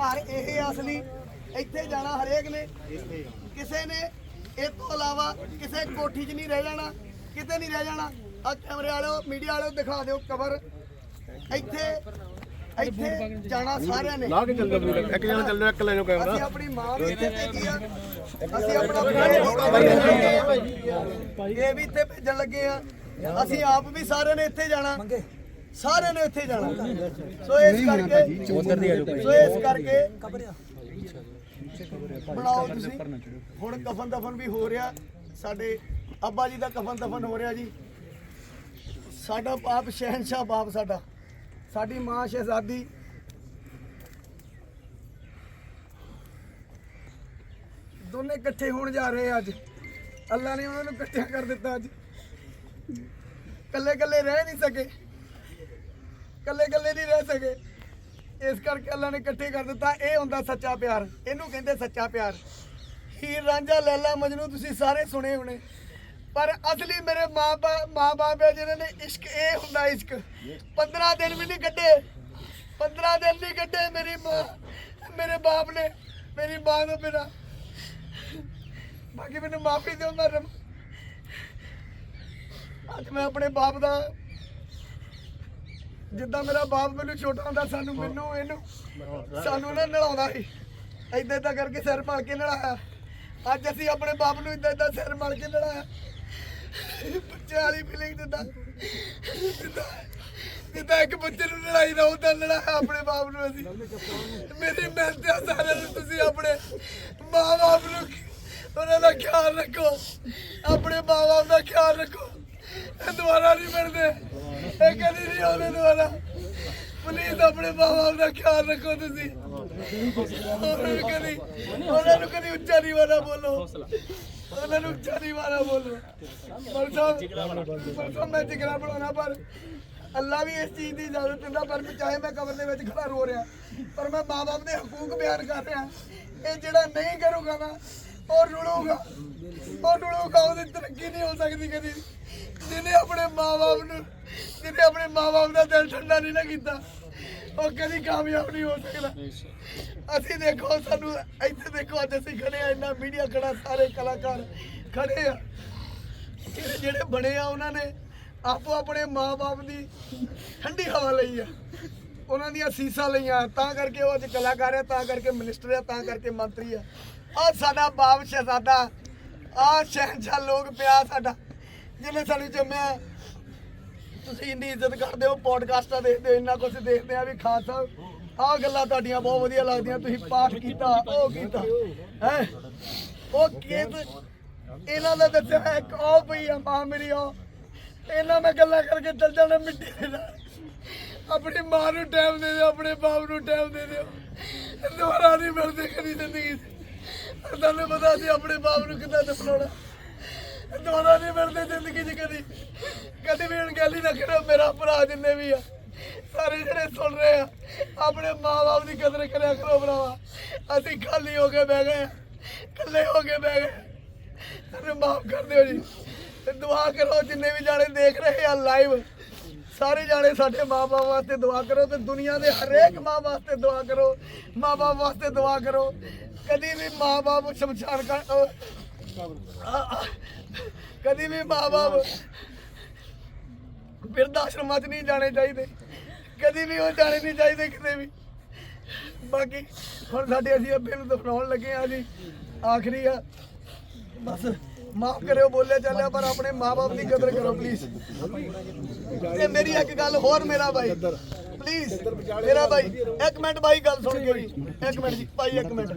ਘਰ ਇਹ ਅਸਲੀ ਇੱਥੇ ਜਾਣਾ ਹਰੇਕ ਨੇ। ਕਿਸੇ ਨੇ ਇਹ ਤੋਂ ਇਲਾਵਾ ਕਿਸੇ ਕੋਠੀ 'ਚ ਨਹੀਂ ਰਹਿ ਜਾਣਾ ਕਿਤੇ ਨਹੀਂ ਰਹਿ ਜਾਣਾ। ਆ ਕੈਮਰੇ ਵਾਲਿਓ ਮੀਡੀਆ ਵਾਲਿਓ ਦਿਖਾ ਦਿਓ ਕਵਰ। ਇੱਥੇ ਇੱਥੇ ਜਾਣਾ ਸਾਰਿਆਂ ਨੇ। ਲਾ ਕੇ ਚੱਲੋ ਇੱਕ ਜਣਾ ਚੱਲੋ ਇੱਕ ਲੈ ਜਾਓ ਕੈਮਰਾ। ਅਸੀਂ ਆਪਣੀ ਮਾਂ ਵੀ ਇੱਥੇ ਭੇਜੀ ਆ? ਅਸੀਂ ਆਪਣਾ ਇਹ ਵੀ ਇੱਥੇ ਭੇਜਣ ਲੱਗੇ ਆ। ਅਸੀਂ ਆਪ ਵੀ ਸਾਰਿਆਂ ਨੇ ਇੱਥੇ ਜਾਣਾ। ਸਾਰਿਆਂ ਨੇ ਇੱਥੇ ਜਾਣਾ। ਸੋ ਇਸ ਕਰਕੇ ਸੋ ਇਸ ਕਰਕੇ ਬਣਾਓ ਤੁਸੀਂ। ਹੁਣ ਕਫਨ ਦਫਨ ਵੀ ਹੋ ਰਿਹਾ। ਸਾਡੇ ਅੱਬਾ ਜੀ ਦਾ ਕਫਨ ਦਫਨ ਹੋ ਰਿਹਾ ਜੀ। ਸਾਡਾ ਬਾਪ ਸ਼ਹਿਨशाह ਬਾਪ ਸਾਡਾ। ਸਾਡੀ ਮਾਂ ਸ਼ਹਿਜ਼ਾਦੀ। ਦੋਨੇ ਇਕੱਠੇ ਹੋਣ ਜਾ ਰਹੇ ਅੱਜ। ਅੱਲਾ ਨੇ ਉਹਨਾਂ ਨੂੰ ਇਕੱਠਿਆਂ ਕਰ ਦਿੱਤਾ ਅੱਜ। ਕੱਲੇ ਕੱਲੇ ਰਹਿ ਨਹੀਂ ਸਕੇ। ਕੱਲੇ ਕੱਲੇ ਨਹੀਂ ਰਹਿ ਸਕੇ। ਇਸ ਕਰਕੇ ਅੱਲਾ ਨੇ ਇਕੱਠੇ ਕਰ ਦਿੱਤਾ, ਇਹ ਹੁੰਦਾ ਸੱਚਾ ਪਿਆਰ। ਇਹਨੂੰ ਕਹਿੰਦੇ ਸੱਚਾ ਪਿਆਰ। ਹੀਰ ਰਾਂਝਾ ਲੈਲਾ ਮਜਨੂ ਤੁਸੀਂ ਸਾਰੇ ਸੁਣੇ ਹੋਣੇ। ਪਰ ਅਸਲੀ ਮੇਰੇ ਮਾਂ ਮਾਂ ਬਾਪ ਹੈ ਜਿਨ੍ਹਾਂ ਨੇ ਇਸ਼ਕ, ਇਹ ਹੁੰਦਾ ਇਸ਼ਕ। 15 ਦਿਨ ਵੀ ਨਹੀਂ ਕੱਢੇ। 15 ਦਿਨ ਨਹੀਂ ਕੱਢੇ ਮੇਰੀ ਮਾਂ, ਮੇਰੇ ਬਾਪ ਨੇ। ਮੇਰੀ ਮਾਂ ਤੋਂ ਬਿਨਾਂ। ਬਾਕੀ ਮੈਨੂੰ ਮਾਫੀ ਦਿਓ, ਮੈਂ ਰਮ- ਅੱਜ ਮੈਂ ਆਪਣੇ ਬਾਪ ਦਾ ਜਿੱਦਾਂ ਮੇਰਾ ਬਾਪ ਮੈਨੂੰ ਛੋਟਾ ਹੁੰਦਾ ਸਾਨੂੰ ਮੈਨੂੰ ਇਹਨੂੰ ਸਾਨੂੰ ਨਾ ਨਲਾਉਂਦਾ ਸੀ। ਏਦਾਂ ਏਦਾਂ ਕਰਕੇ ਸਿਰ ਮਲ ਕੇ ਨਲਾਇਆ ਅੱਜ ਅਸੀਂ ਆਪਣੇ ਬਾਪ ਨੂੰ ਏਦਾਂ ਏਦਾਂ ਸਿਰ ਮਲ ਕੇ ਨਲਾਇਆ ਬੱਚੇ ਵਾਲੀ ਫੀਲਿੰਗ ਦਿੰਦਾ ਜਿੱਦਾਂ ਇੱਕ ਬੱਚੇ ਨੂੰ ਲੜਾਈ ਨਾ ਹੁੰਦਾ ਲੜਾਇਆ ਆਪਣੇ ਬਾਪ ਨੂੰ ਅਸੀਂ। ਮੇਰੀ ਮਿਹਨਤ ਆ ਸਾਰਿਆਂ ਨੂੰ ਤੁਸੀਂ ਆਪਣੇ ਮਾਂ ਬਾਪ ਨੂੰ ਉਹਨਾਂ ਦਾ ਖਿਆਲ ਰੱਖੋ। ਆਪਣੇ ਮਾਂ ਬਾਪ ਦਾ ਖਿਆਲ ਰੱਖੋ। ਇਹ ਦੁਬਾਰਾ ਨਹੀਂ ਮਿਲਦੇ। ਇਹ ਕਦੀ ਨਹੀਂ ਆਉਂਦੇ ਦੁਬਾਰਾ। ਪਲੀਜ਼ ਆਪਣੇ ਮਾਂ ਬਾਪ ਦਾ ਖਿਆਲ ਰੱਖੋ ਤੁਸੀਂ। ਉਹਨਾਂ ਨੂੰ ਕਦੀ ਉਹਨਾਂ ਨੂੰ ਕਦੀ ਉੱਚਾ ਨਹੀਂ ਵਾਲਾ ਬੋਲੋ। ਉਹਨਾਂ ਨੂੰ ਉੱਚਾ ਨਹੀਂ ਵਾਲਾ ਬੋਲੋ। ਪਰਸੋਂ ਪਰਸੋਂ ਮੈਂ ਜਿਗਰਾ ਬਣਾਉਣਾ, ਪਰ ਅੱਲਾ ਵੀ ਇਸ ਚੀਜ਼ ਦੀ ਇਜਾਜ਼ਤ ਦਿੰਦਾ, ਪਰ ਚਾਹੇ ਮੈਂ ਕਬਰ ਦੇ ਵਿੱਚ ਖੜਾ ਰੋ ਰਿਹਾ। ਪਰ ਮੈਂ ਮਾਂ ਬਾਪ ਦੇ ਹਕੂਕ ਬਿਆਨ ਕਰ ਰਿਹਾ। ਇਹ ਜਿਹੜਾ ਨਹੀਂ ਕਰੂਗਾ ਨਾ, ਉਹ ਰੁਲੂਗਾ। ਉਹ ਰੁਲੂਗਾ, ਉਹਦੀ ਤਰੱਕੀ ਨਹੀਂ ਹੋ ਸਕਦੀ ਕਦੀ। ਜਿਹਨੇ ਆਪਣੇ ਮਾਂ ਬਾਪ ਨੂੰ ਜਿਹਨੇ ਆਪਣੇ ਮਾਂ ਬਾਪ ਦਾ ਦਿਲ ਠੰਡਾ ਨਹੀਂ ਨਾ ਕੀਤਾ, ਉਹ ਕਦੀ ਕਾਮਯਾਬ ਨਹੀਂ ਹੋ ਸਕਦਾ। ਅਸੀਂ ਦੇਖੋ, ਸਾਨੂੰ ਇੱਥੇ ਦੇਖੋ, ਅੱਜ ਅਸੀਂ ਖੜੇ ਆ, ਇੰਨਾ ਮੀਡੀਆ ਖੜਾ, ਸਾਰੇ ਕਲਾਕਾਰ ਖੜੇ ਆ। ਜਿਹੜੇ ਜਿਹੜੇ ਬਣੇ ਆ, ਉਹਨਾਂ ਨੇ ਆਪੋ ਆਪਣੇ ਮਾਪੇ ਦੀ ਠੰਡੀ ਹਵਾ ਲਈ ਆ। ਉਹਨਾਂ ਦੀਆਂ ਸੀਸਾਂ ਲਈਆਂ, ਤਾਂ ਕਰਕੇ ਉਹ ਅੱਜ ਕਲਾਕਾਰ ਆ, ਤਾਂ ਕਰਕੇ ਮਿਨਿਸਟਰ ਆ, ਤਾਂ ਕਰਕੇ ਮੰਤਰੀ ਆ। ਆ ਸਾਡਾ ਬਾਪ ਸ਼ਹਿਜ਼ਾਦਾ ਆ ਸ਼ਹਿਨशाह ਲੋਕ ਪਿਆ ਸਾਡਾ। ਜਿਹਨੇ ਸਾਨੂੰ ਜੰਮਿਆ ਤੁਸੀਂ ਇੰਨੀ ਇੱਜ਼ਤ ਕਰਦੇ ਹੋ, ਪੋਡਕਾਸਟਾਂ ਦੇਖਦੇ ਹੋ, ਇੰਨਾ ਕੁਝ ਦੇਖਦੇ ਆ ਵੀ ਖਾਨ ਸਾਹਿਬ ਆਹ ਗੱਲਾਂ ਤੁਹਾਡੀਆਂ ਬਹੁਤ ਵਧੀਆ ਲੱਗਦੀਆਂ, ਤੁਸੀਂ ਪਾਠ ਕੀਤਾ, ਉਹ ਕੀਤਾ, ਹੈ? ਉਹ ਕਿਤ ਇਹਨਾਂ ਦਾ ਦੱਸਿਆ ਇੱਕ, ਉਹ ਪਈ ਆ, ਮਾਂ ਮੇਰੀ, ਉਹ। ਇਹਨਾਂ ਮੈਂ ਗੱਲਾਂ ਕਰਕੇ ਚੱਲ ਜਾਣਾ ਮਿੱਟੀ ਦੇ ਨਾਲ। ਆਪਣੀ ਮਾਂ ਨੂੰ ਟਾਈਮ ਦੇ ਦਿਓ, ਆਪਣੇ ਬਾਪ ਨੂੰ ਟਾਈਮ ਦੇ ਦਿਓ। ਦੁਬਾਰਾ ਨਹੀਂ ਮਿਲਦੇ ਕਦੀ ਜ਼ਿੰਦਗੀ ਤੁਹਾਨੂੰ ਪਤਾ ਸੀ ਆਪਣੇ ਬਾਪ ਨੂੰ ਕਿੱਦਾਂ ਦਫਨਾਉਣਾ। ਦੁਬਾਰਾ ਨਹੀਂ ਮਿਲਦੇ ਜ਼ਿੰਦਗੀ 'ਚ ਕਦੀ। ਕਦੀ ਵੀ ਅਣਗਹਿਲੀ ਨਾ ਕਰੋ, ਮੇਰਾ ਭਰਾ ਜਿੰਨੇ ਵੀ ਆ, ਸਾਰੇ ਜਿਹੜੇ ਸੁਣ ਰਹੇ ਆ, ਆਪਣੇ ਮਾਂ-ਬਾਪ ਦੀ ਕਦਰ ਕਰਿਆ ਕਰੋ ਭਰਾਵਾ। ਅਸੀਂ ਖਾਲੀ ਹੋ ਕੇ ਬਹਿ ਗਏ ਆ, ਇਕੱਲੇ ਹੋ ਕੇ ਬਹਿ ਗਏ ਸਾਨੂੰ ਮਾਫ ਕਰ ਦਿਓ ਜੀ। ਤੇ ਦੁਆ ਕਰੋ, ਜਿੰਨੇ ਵੀ ਜਾਣੇ ਦੇਖ ਰਹੇ ਆ ਲਾਈਵ ਸਾਰੇ ਜਾਣੇ ਸਾਡੇ ਮਾਪੇ ਵਾਸਤੇ ਦੁਆ ਕਰੋ ਤੇ ਦੁਨੀਆ ਦੇ ਹਰੇਕ ਮਾਂ ਵਾਸਤੇ ਦੁਆ ਕਰੋ। ਮਾਪੇ ਵਾਸਤੇ ਦੁਆ ਕਰੋ। ਕਦੀ ਵੀ ਮਾਂ-ਬਾਪ ਸ਼ਮਸ਼ਾਨ ਕਰ ਕਦੀ ਵੀ ਮਾਂ-ਬਾਪ ਬਿਰਧ ਆਸ਼ਰਮਾਂ 'ਚ ਨਹੀਂ ਜਾਣੇ ਚਾਹੀਦੇ। ਕਦੀ ਵੀ ਉਹ ਜਾਣੇ ਨਹੀਂ ਚਾਹੀਦੇ ਕਿਤੇ ਵੀ। ਬਾਕੀ ਹੁਣ ਸਾਡੇ ਅਸੀਂ ਅੱਬੇ ਨੂੰ ਦਫਨਾਉਣ ਲੱਗੇ ਆ ਜੀ। ਆਖਰੀ ਆ। ਬਸ ਮਾਫ ਕਰਿਓ, ਬੋਲਿਆ ਚੱਲਿਆ, ਪਰ ਆਪਣੇ ਮਾਪੇ ਦੀ ਕਦਰ ਕਰੋ ਪਲੀਜ਼ ਤੇ ਮੇਰੀ ਇੱਕ ਗੱਲ ਹੋਰ ਮੇਰਾ ਭਾਈ। ਪਲੀਜ਼ ਮੇਰਾ ਭਾਈ, ਇੱਕ ਮਿੰਟ ਭਾਈ, ਗੱਲ ਸੁਣ ਕੇ ਜੀ। ਇੱਕ ਮਿੰਟ ਜੀ, ਭਾਈ, ਇੱਕ ਮਿੰਟ।